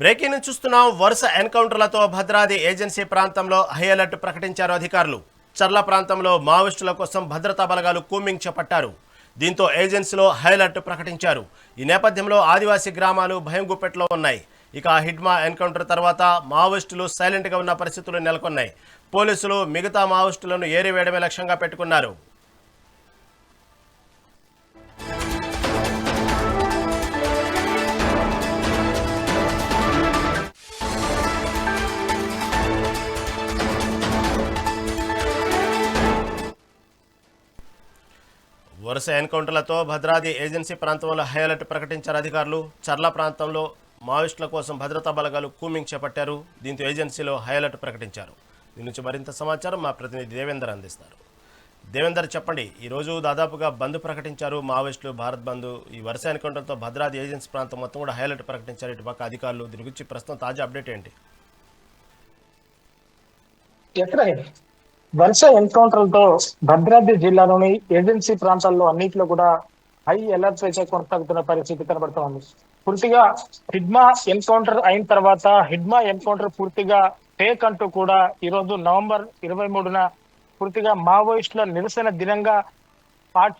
Breaking నుంచి చూస్తున్నాం. వరుస ఎన్కౌంటర్లతో భద్రాద్రి ఏజెన్సీ ప్రాంతంలో హై అలర్ట్ ప్రకటించారు అధికారులు. చర్ల ప్రాంతంలో మావోయిస్టుల కోసం భద్రతా బలగాలు కూమింగ్ చేపట్టారు. దీంతో ఏజెన్సీలో హై అలర్ట్ ప్రకటించారు. ఈ నేపథ్యంలో ఆదివాసీ గ్రామాలు భయం గుప్పెట్లో ఉన్నాయి. ఇక హిడ్మా ఎన్కౌంటర్ తర్వాత మావోయిస్టులు సైలెంట్గా ఉన్న పరిస్థితులు నెలకొన్నాయి. పోలీసులు మిగతా మావోయిస్టులను ఏరివేయడమే లక్ష్యంగా పెట్టుకున్నారు. వరుస ఎన్కౌంటర్లతో భద్రాద్రి ఏజెన్సీ ప్రాంతంలో హై అలర్ట్ ప్రకటించారు అధికారులు. చర్ల ప్రాంతంలో మావోయిస్టుల కోసం భద్రతా బలగాలు కూమింగ్ చేపట్టారు. దీంతో ఏజెన్సీలో హై అలర్ట్ ప్రకటించారు. దీని నుంచి మరింత సమాచారం మా ప్రతినిధి దేవేందర్ అందిస్తారు. దేవేందర్ చెప్పండి ఈరోజు దాదాపుగా బంద్ ప్రకటించారు మావోయిస్టులు భారత్ బంద్ ఈ వరుస ఎన్కౌంటర్తో భద్రాద్రి ఏజెన్సీ ప్రాంతం మొత్తం కూడా హై అలర్ట్ ప్రకటించారు. ఇటుపక్క అధికారులు దీని గురించి ప్రస్తుతం తాజా అప్డేట్ ఏంటి? ఎక్కడ? వరుస ఎన్కౌంటర్లతో భద్రాద్రి జిల్లాలోని ఏజెన్సీ ప్రాంతాల్లో అన్నింటిలో కూడా హై అలర్ట్ వేసే కొనసాగుతున్న పరిస్థితి కనబడుతోంది పూర్తిగా హిడ్మా ఎన్కౌంటర్ అయిన తర్వాత హిడ్మా ఎన్కౌంటర్ పూర్తిగా టేక్ అంటూ కూడా ఈ రోజు నవంబర్ ఇరవై మూడున పూర్తిగా మావోయిస్టుల నిరసన దినంగా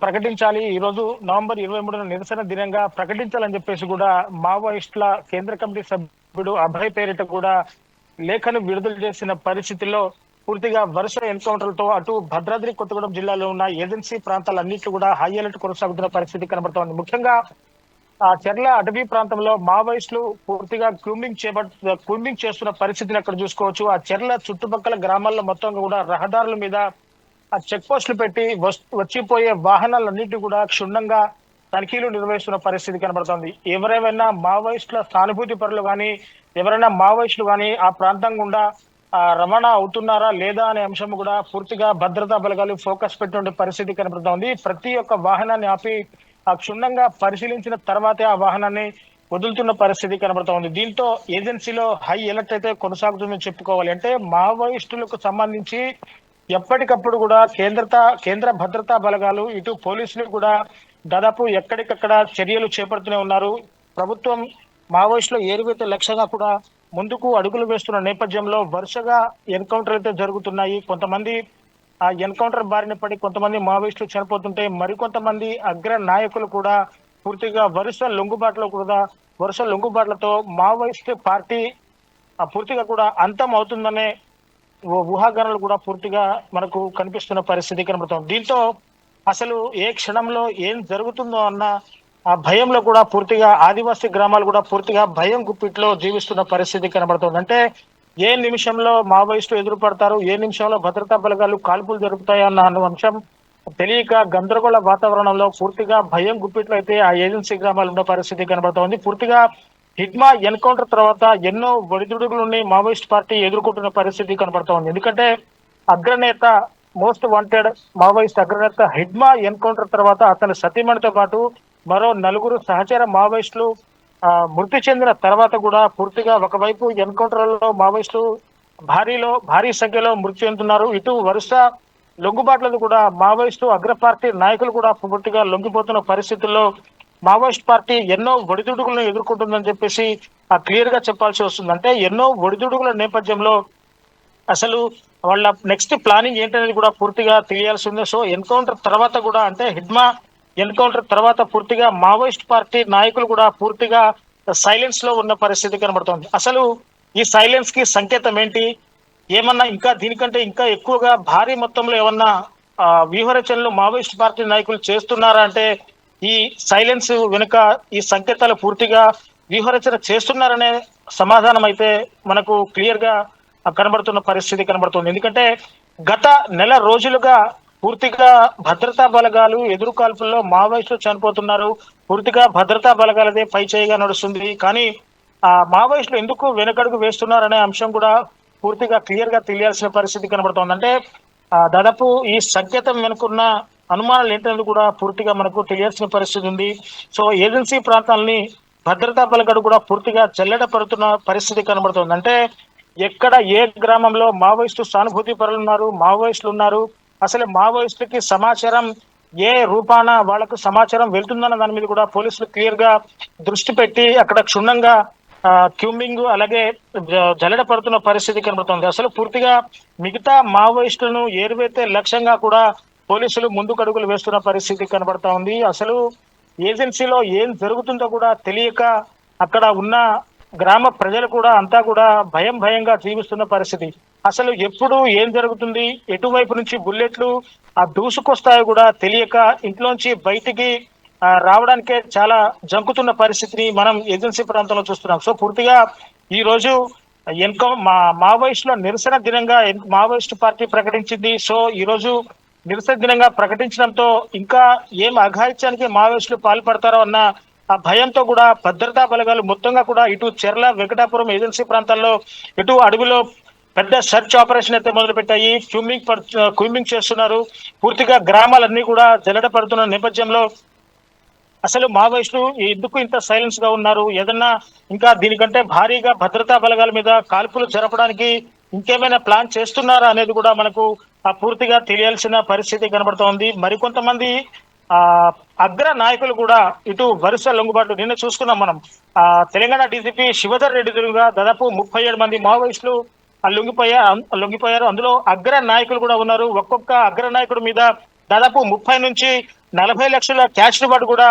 ప్రకటించాలి. ఈ రోజు నవంబర్ ఇరవై మూడున నిరసన దినంగా ప్రకటించాలని చెప్పేసి కూడా మావోయిస్టుల కేంద్ర కమిటీ సభ్యుడు అభయ్ పేరిట కూడా లేఖను విడుదల చేసిన పరిస్థితిలో పూర్తిగా వరుస ఎన్కౌంటర్లతో అటు భద్రాద్రి కొత్తగూడెం జిల్లాలో ఉన్న ఏజెన్సీ ప్రాంతాలన్నింటి కూడా హై అలర్ట్ కొనసాగుతున్న పరిస్థితి కనబడుతోంది. ముఖ్యంగా ఆ చెర్ల అటవీ ప్రాంతంలో మావోయిస్టులు పూర్తిగా క్రూమింగ్ చేపట్ క్రూమింగ్ చేస్తున్న పరిస్థితిని అక్కడ చూసుకోవచ్చు. ఆ చెర్ల చుట్టుపక్కల గ్రామాల్లో మొత్తం కూడా రహదారుల మీద ఆ చెక్ పోస్టులు పెట్టి వచ్చిపోయే వాహనాలన్నింటినీ కూడా క్షుణ్ణంగా తనిఖీలు నిర్వహిస్తున్న పరిస్థితి కనబడుతోంది. ఎవరేమైనా మావోయిస్టుల సానుభూతి పరులు కానీ ఎవరైనా మావోయిస్టులు కానీ ఆ ప్రాంతం గుండా రవాణా అవుతున్నారా లేదా అనే అంశం కూడా పూర్తిగా భద్రతా బలగాలు ఫోకస్ పెట్టిన పరిస్థితి కనబడుతోంది ప్రతి ఒక్క వాహనాన్ని ఆపి ఆ క్షుణ్ణంగా పరిశీలించిన తర్వాతే ఆ వాహనాన్ని వదులుతున్న పరిస్థితి కనబడుతోంది దీంతో ఏజెన్సీలో హై ఎలర్ట్ అయితే కొనసాగుతుందని చెప్పుకోవాలి. అంటే మావోయిస్టులకు సంబంధించి ఎప్పటికప్పుడు కూడా కేంద్రత కేంద్ర భద్రతా బలగాలు ఇటు పోలీసులు కూడా దాదాపు ఎక్కడికక్కడ చర్యలు చేపడుతూనే ఉన్నారు. ప్రభుత్వం మావోయిస్టులు ఏరువేత లక్ష్యంగా కూడా ముందుకు అడుగులు వేస్తున్న నేపథ్యంలో వరుసగా ఎన్కౌంటర్ అయితే జరుగుతున్నాయి. కొంతమంది ఆ ఎన్కౌంటర్ బారిన పడి కొంతమంది మావోయిస్టులు చనిపోతుంటే మరికొంతమంది అగ్ర నాయకులు కూడా పూర్తిగా వరుస లొంగుబాట్లో కూడా వరుస లొంగుబాట్లతో మావోయిస్ట్ పార్టీ ఆ పూర్తిగా కూడా అంతం అవుతుందనే ఊహాగానాలు కూడా పూర్తిగా మనకు కనిపిస్తున్న పరిస్థితి కనబడుతుంది. దీంతో అసలు ఏ క్షణంలో ఏం జరుగుతుందో అన్న ఆ భయంలో కూడా పూర్తిగా ఆదివాసీ గ్రామాలు కూడా పూర్తిగా భయం గుప్పిట్లో జీవిస్తున్న పరిస్థితి కనబడుతుంది. అంటే ఏ నిమిషంలో మావోయిస్టులు ఎదురుపడతారు? ఏ నిమిషంలో భద్రతా బలగాలు కాల్పులు జరుపుతాయన్న అన్న అంశం తెలియక గందరగోళ వాతావరణంలో పూర్తిగా భయం గుప్పిట్లో అయితే ఆ ఏజెన్సీ గ్రామాలు ఉన్న పరిస్థితి కనబడుతోంది. పూర్తిగా హిడ్మా ఎన్కౌంటర్ తర్వాత ఎన్నో ఒడిదుడుకులని మావోయిస్ట్ పార్టీ ఎదుర్కొంటున్న పరిస్థితి కనబడుతోంది. ఎందుకంటే అగ్రనేత మోస్ట్ వాంటెడ్ మావోయిస్ట్ అగ్రనేత హిడ్మా ఎన్కౌంటర్ తర్వాత అతని సతీమణితో పాటు మరో నలుగురు సహచర మావోయిస్టులు మృతి చెందిన తర్వాత కూడా పూర్తిగా ఒకవైపు ఎన్కౌంటర్లలో మావోయిస్టులు భారీలో భారీ సంఖ్యలో మృతి చెందుతున్నారు. ఇటు వరుస లొంగుబాట్లను కూడా మావోయిస్టు అగ్ర పార్టీ నాయకులు కూడా పూర్తిగా లొంగిపోతున్న పరిస్థితుల్లో మావోయిస్ట్ పార్టీ ఎన్నో ఒడిదుడుకులను ఎదుర్కొంటుందని చెప్పేసి క్లియర్గా చెప్పాల్సి వస్తుంది. అంటే ఎన్నో ఒడిదుడుకుల నేపథ్యంలో అసలు వాళ్ళ నెక్స్ట్ ప్లానింగ్ ఏంటనేది కూడా పూర్తిగా తెలియాల్సి ఉంది. సో ఎన్కౌంటర్ తర్వాత కూడా అంటే హిడ్మా ఎన్కౌంటర్ తర్వాత పూర్తిగా మావోయిస్ట్ పార్టీ నాయకులు కూడా పూర్తిగా సైలెన్స్లో ఉన్న పరిస్థితి కనబడుతోంది. అసలు ఈ సైలెన్స్కి సంకేతం ఏంటి? ఏమన్నా ఇంకా దీనికంటే ఇంకా ఎక్కువగా భారీ మొత్తంలో ఏమన్నా వ్యూహరచనలు మావోయిస్ట్ పార్టీ నాయకులు చేస్తున్నారా అంటే ఈ సైలెన్స్ వెనుక ఈ సంకేతాలు పూర్తిగా వ్యూహరచన చేస్తున్నారనే సమాధానం అయితే మనకు క్లియర్గా కనబడుతున్న పరిస్థితి కనబడుతుంది. ఎందుకంటే గత నెల రోజులుగా పూర్తిగా భద్రతా బలగాలు ఎదురు కాల్పుల్లో మావోయిస్టులు చనిపోతున్నారు. పూర్తిగా భద్రతా బలగాలదే పై చేయిగా నడుస్తుంది. కానీ ఆ మావోయిస్టులు ఎందుకు వెనకడుగు వేస్తున్నారనే అంశం కూడా పూర్తిగా క్లియర్గా తెలియాల్సిన పరిస్థితి కనబడుతోంది. అంటే ఆ, దాదాపు ఈ సంకేతం వెనుకున్న అనుమానాలు ఏంటనేది కూడా పూర్తిగా మనకు తెలియాల్సిన పరిస్థితి ఉంది. సో ఏజెన్సీ ప్రాంతాలని భద్రతా బలగాడు కూడా పూర్తిగా చెల్లెడ పడుతున్న పరిస్థితి కనబడుతోంది. అంటే ఎక్కడ ఏ గ్రామంలో మావోయిస్టు సానుభూతి పరులు ఉన్నారు మావోయిస్టులు ఉన్నారు అసలు మావోయిస్టులకి సమాచారం ఏ రూపాన వాళ్ళకు సమాచారం వెళ్తుందన్న దాని మీద కూడా పోలీసులు క్లియర్గా దృష్టి పెట్టి అక్కడ క్షుణ్ణంగా క్యూమింగ్ అలాగే జ- జల్లెడ పడుతున్న పరిస్థితి కనబడుతుంది. అసలు పూర్తిగా మిగతా మావోయిస్టులను ఏరువైతే లక్ష్యంగా కూడా పోలీసులు ముందుకు అడుగులు వేస్తున్న పరిస్థితి కనబడతా ఉంది. అసలు ఏజెన్సీలో ఏం జరుగుతుందో కూడా తెలియక అక్కడ ఉన్న గ్రామ ప్రజలు కూడా అంతా కూడా భయం భయంగా జీవిస్తున్న పరిస్థితి. అసలు ఎప్పుడు ఏం జరుగుతుంది? ఎటువైపు నుంచి బుల్లెట్లు ఆ దూసుకొస్తాయో కూడా తెలియక ఇంట్లోంచి బయటికి రావడానికే చాలా జంకుతున్న పరిస్థితిని మనం ఏజెన్సీ ప్రాంతంలో చూస్తున్నాం. సో పూర్తిగా ఈ రోజు ఎన్కౌ మా మావోయిస్టుల నిరసన దినంగా మావోయిస్ట్ మావోయిస్టు పార్టీ ప్రకటించింది. సో ఈ రోజు నిరసన దినంగా ప్రకటించడంతో ఇంకా ఏం అఘాయిత్యానికి మావోయిస్టులు పాల్పడతారో అన్న ఆ భయంతో కూడా భద్రతా బలగాలు మొత్తంగా కూడా ఇటు చెర్ల వెంకటాపురం ఏజెన్సీ ప్రాంతాల్లో ఇటు అడవిలో పెద్ద సెర్చ్ ఆపరేషన్ అయితే మొదలు పెట్టాయి క్యూమింగ్ క్యూమింగ్ చేస్తున్నారు. పూర్తిగా గ్రామాలన్నీ కూడా జల్లడ పడుతున్న నేపథ్యంలో అసలు మావోయిస్టులు ఎందుకు ఇంత సైలెన్స్గా ఉన్నారు? ఏదన్నా ఇంకా దీనికంటే భారీగా భద్రతా బలగాల మీద కాల్పులు జరపడానికి ఇంకేమైనా ప్లాన్ చేస్తున్నారా అనేది కూడా మనకు ఆ పూర్తిగా తెలియాల్సిన పరిస్థితి కనబడుతోంది. మరికొంతమంది ఆ అగ్ర నాయకులు కూడా ఇటు వరుస లొంగుబాటు నిన్న చూసుకున్నాం మనం. ఆ తెలంగాణ డీసీపీ శివధర్ రెడ్డి దాదాపు ముప్పై ఏడు మంది మావోయిస్టులు లొంగిపోయారు లొంగిపోయారు. అందులో అగ్ర నాయకులు కూడా ఉన్నారు. ఒక్కొక్క అగ్ర నాయకుడి మీద దాదాపు ముప్పై నుంచి నలభై లక్షల క్యాష్ రివార్డు కూడా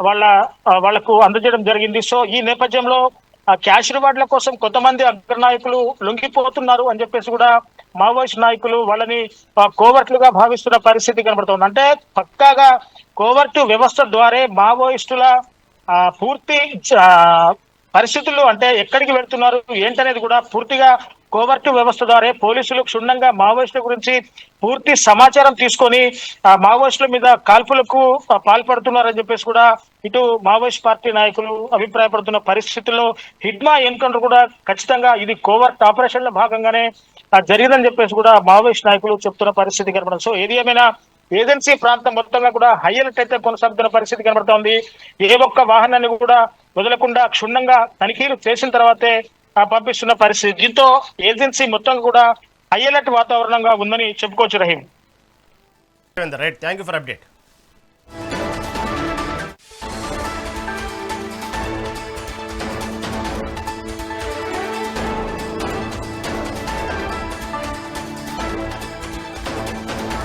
వాళ్ళ వాళ్ళకు వాళ్ళకు అందజేయడం జరిగింది. సో ఈ నేపథ్యంలో ఆ క్యాష్ రివార్డుల కోసం కొంతమంది అగ్ర నాయకులు లొంగిపోతున్నారు అని చెప్పేసి కూడా మావోయిస్ట్ నాయకులు వాళ్ళని కోవర్ట్లుగా భావిస్తున్న పరిస్థితి కనబడుతోంది. అంటే పక్కాగా కోవర్టు వ్యవస్థ ద్వారా మావోయిస్టుల ఆ, పూర్తి ఆ, పరిస్థితులు అంటే ఎక్కడికి వెళ్తున్నారు ఏంటనేది కూడా పూర్తిగా కోవర్టు వ్యవస్థ ద్వారా పోలీసులు క్షుణ్ణంగా మావోయిస్టుల గురించి పూర్తి సమాచారం తీసుకొని ఆ మావోయిస్టుల మీద కాల్పులకు పాల్పడుతున్నారని చెప్పేసి కూడా ఇటు మావోయిస్ట్ పార్టీ నాయకులు అభిప్రాయపడుతున్న పరిస్థితుల్లో హిడ్మా ఎన్కౌంటర్ కూడా ఖచ్చితంగా ఇది కోవర్ట్ ఆపరేషన్లో భాగంగానే జరిగిందని చెప్పేసి కూడా మావోయిస్ట్ నాయకులు చెప్తున్న పరిస్థితి కనబడదు సో ఏది ఏమైనా ఏజెన్సీ ప్రాంతం మొత్తంగా కూడా హై అలర్ట్ అయితే కొనసాగుతున్న పరిస్థితి కనబడుతోంది. ఏ ఒక్క వాహనాన్ని కూడా వదలకుండా క్షుణ్ణంగా తనిఖీలు చేసిన తర్వాతే పంపిస్తున్న పరిస్థితి. దీంతో ఏజెన్సీ మొత్తం కూడా హై అలర్ట్ వాతావరణంగా ఉందని చెప్పుకోవచ్చు Rahim. Right. Thank you for update.